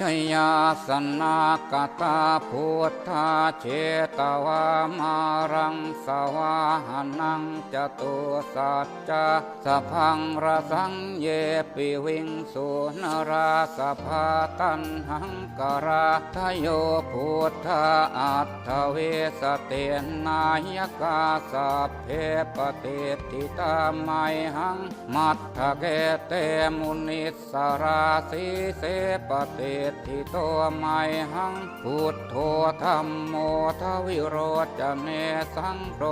ชยาสนากตาพุทธาเจตวามารังสวาหนังจตุสัจจะสพังระสังเยปิวิงสุนราสภาตันหังกราทโยพุทธาอัตถเวสเตนายกาสัพเพปฏิทิตาไมหังมัทธเกเตมุนิสราสีเสปติฏิทิโตไมหังพุทโธธรรมโมทวิโรจเนสังโฆ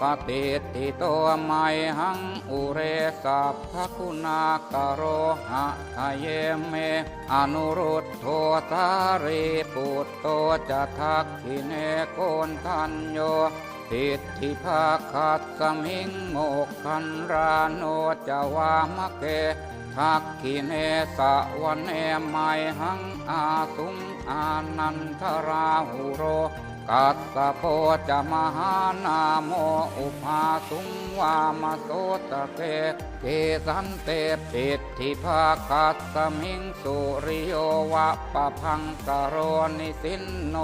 ปฏิทิโตไมหังอุเรสัพพคุณากโรหะทะเยเม อนุรุตโทสารีปุตโตจะทักขิเนโกนทันโยติทิภาคัสมิงโมกขันราโนจาวามะเก ทักขิเนสะวันเอไมหังอาสุงอานันทราหุโร กัสสะโพจะมหานาโมอุปาสุงวามโสตะเกเกสันเตปิทิภาคัสสมิงสุริโยวะปะพังกโรนิสินโน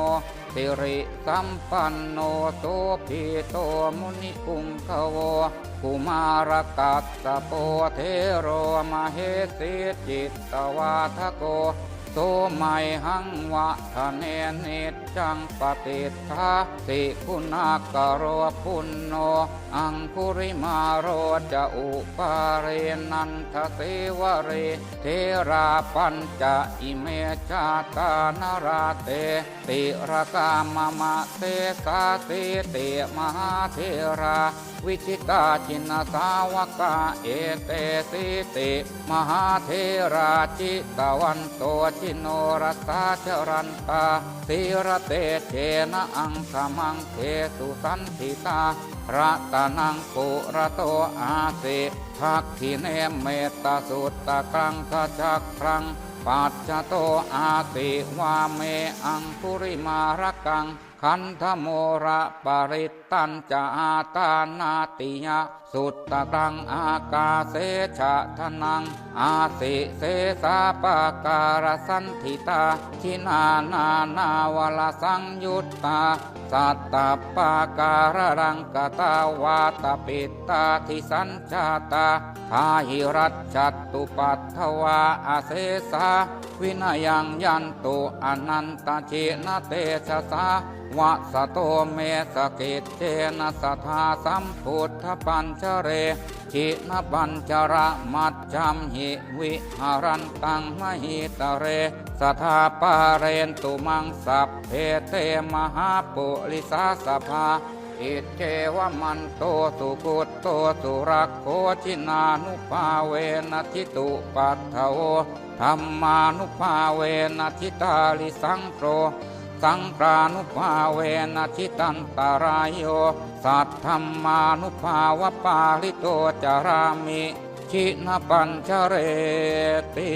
สิริสัมปันโนโสภิโตมุนิกุงขโวกุมารกัสสะโปเทโรมเหสีจิตตวาทโก โสไมหังวะทะเนนิจังปฏิทาสิคุณากโรพุนโน อังคุริมาโรจะอุปาเรนันทเสวเร เทราปัญจะอิเมจาตานราเต ติรกามมะเตสาติเตมหาเทรา วิชิตาจินสาวกาเอเตสิติมหาเทราจิตวันโตจิโนรัสสาจรันตาสิระเตเจนะอังสมังเทสุสันติตารัตนังปุระโตอาสิทักขิเนเมตตาสุตตะครังทจักครังปัจจโตอาติวาเมอังปุริมารักัง ขันธโมระปริตตัญจะอาตานาติยะสุตตะกังอากาเสชะทนัง อาสิเสสาปาการสันทิตาทินานา นาวลสังยุตตาสัตตปาการรังกตาวาตปิตตาทิสัญชาตาทาหิรัตจัตตุปัตถวาอาเสสาวินายังยันตุอนันตเจนะเตชะสาวะสะโตเมสะเกตเจนะสทาสัมพุทธปัญชเร ชินปัญจระมัจจัมหิวิหารันตังมหิตเรสทาปาเรนตุมังสัพเพเตมหาปุริสาสภาอิเทวมันโตสุกุตโตสุรักโคชินานุภาเวนะทิตุปัตถโวธรรมานุภาเวนะทิตาลิสังโฆ สังกรานุภาเวนะชิตันตารายโย สัตธรรมานุภาวะปาลิโตจารามิ ชินปัญชเรติ